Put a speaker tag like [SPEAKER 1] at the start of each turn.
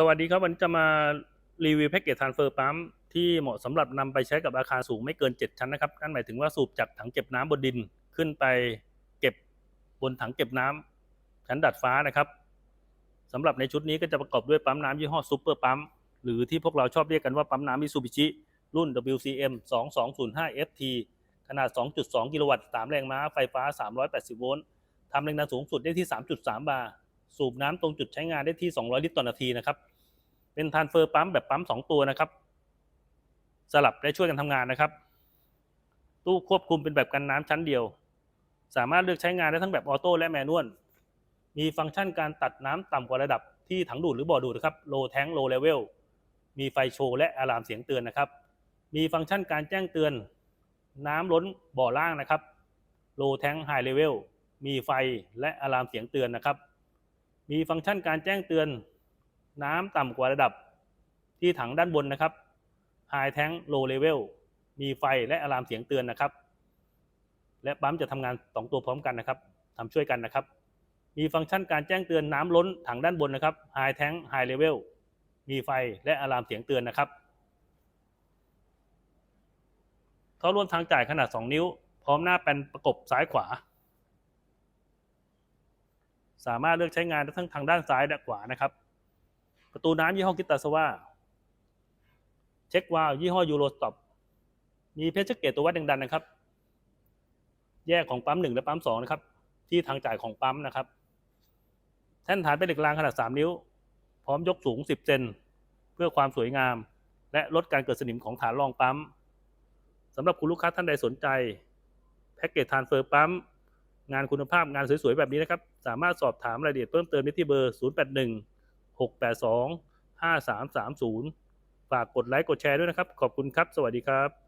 [SPEAKER 1] สวัสดีครับ วันนี้จะมารีวิวแพ็กเกจทานเฟอร์ปั๊มที่เหมาะสำหรับนำไปใช้กับอาคารสูงไม่เกิน 7 ชั้นนะครับนั่นหมายถึงว่าสูบจากถังเก็บน้ำบนดินขึ้นไปเก็บบนถังเก็บน้ำชั้นดัดฟ้านะครับสำหรับในชุดนี้ก็จะประกอบด้วยปั๊มน้ำยี่ห้อซูเปอร์ปั๊มหรือที่พวกเราชอบเรียกกันว่าปั๊มน้ำมิซูบิชิรุ่น WCM 2205 FT ขนาด 2.2 กิโลวัตต์ 3 แรงม้า ไฟฟ้า 380 โวลต์ทำแรงดันสูงสุดได้ที่ 3.3 บาร์ สูบน้ำตรงจุดใช้งานได้ที่ 200 ลิตรต่อนาทีนะครับ เป็นทานเฟอร์ปั๊มแบบปั๊ม 2 ตัวนะครับ สลับและช่วยกันทำงานนะครับ ตู้ควบคุมเป็นแบบกันน้ำชั้นเดียว สามารถเลือกใช้งานได้ทั้งแบบออโต้และแมนนวล มีฟังก์ชันการตัดน้ำต่ำกว่าระดับที่ถังดูดหรือบ่อดูดนะครับ low tank low level มีไฟโชว์และอะลามเสียงเตือนนะครับ มีฟังก์ชันการแจ้งเตือน น้ำล้นบ่อล่างนะครับ low tank high level มีไฟและอะลามเสียงเตือนนะครับ มีฟังก์ชันการแจ้งเตือนน้ำต่ำกว่าระดับที่ถังด้านบนนะครับ High Tank Low Level มีไฟและอะลามเสียงเตือนนะครับ และปั๊มจะทำงาน 2 ตัวพร้อมกันนะครับทำช่วยกันนะครับ มีฟังก์ชันการแจ้งเตือนน้ำล้นถังด้านบนนะครับ High Tank High Level มีไฟและอะลามเสียงเตือนนะครับท่อร่วมทางจ่ายขนาด 2 นิ้ว พร้อมหน้าแปนประกบซ้ายขวา สามารถเลือกใช้งานทั้งทางด้านซ้ายและขวานะครับ ประตูน้ำยี่ห้อกิตาสว่าเช็ควาล์วยี่ห้อยูโรสต็อปมีเพชรเกตตัววัดแรงดันนะครับ แยกของปั๊มหนึ่งและปั๊มสองนะครับ ที่ทางจ่ายของปั๊มนะครับ แท่นฐานเป็นเหล็กรางขนาด3นิ้ว พร้อมยกสูง10เซนเพื่อความสวยงาม และลดการเกิดสนิมของฐานรองปั๊มสำหรับคุณลูกค้าท่านใดสนใจ แพ็กเกจทานเฟอร์ปั๊ม งานคุณภาพงานสวยๆแบบนี้นะครับ สามารถสอบถามรายละเอียดเพิ่มเติมได้ที่เบอร์ 081 682 5330 ฝากกดไลค์กดแชร์ด้วยนะครับ ขอบคุณครับ สวัสดีครับ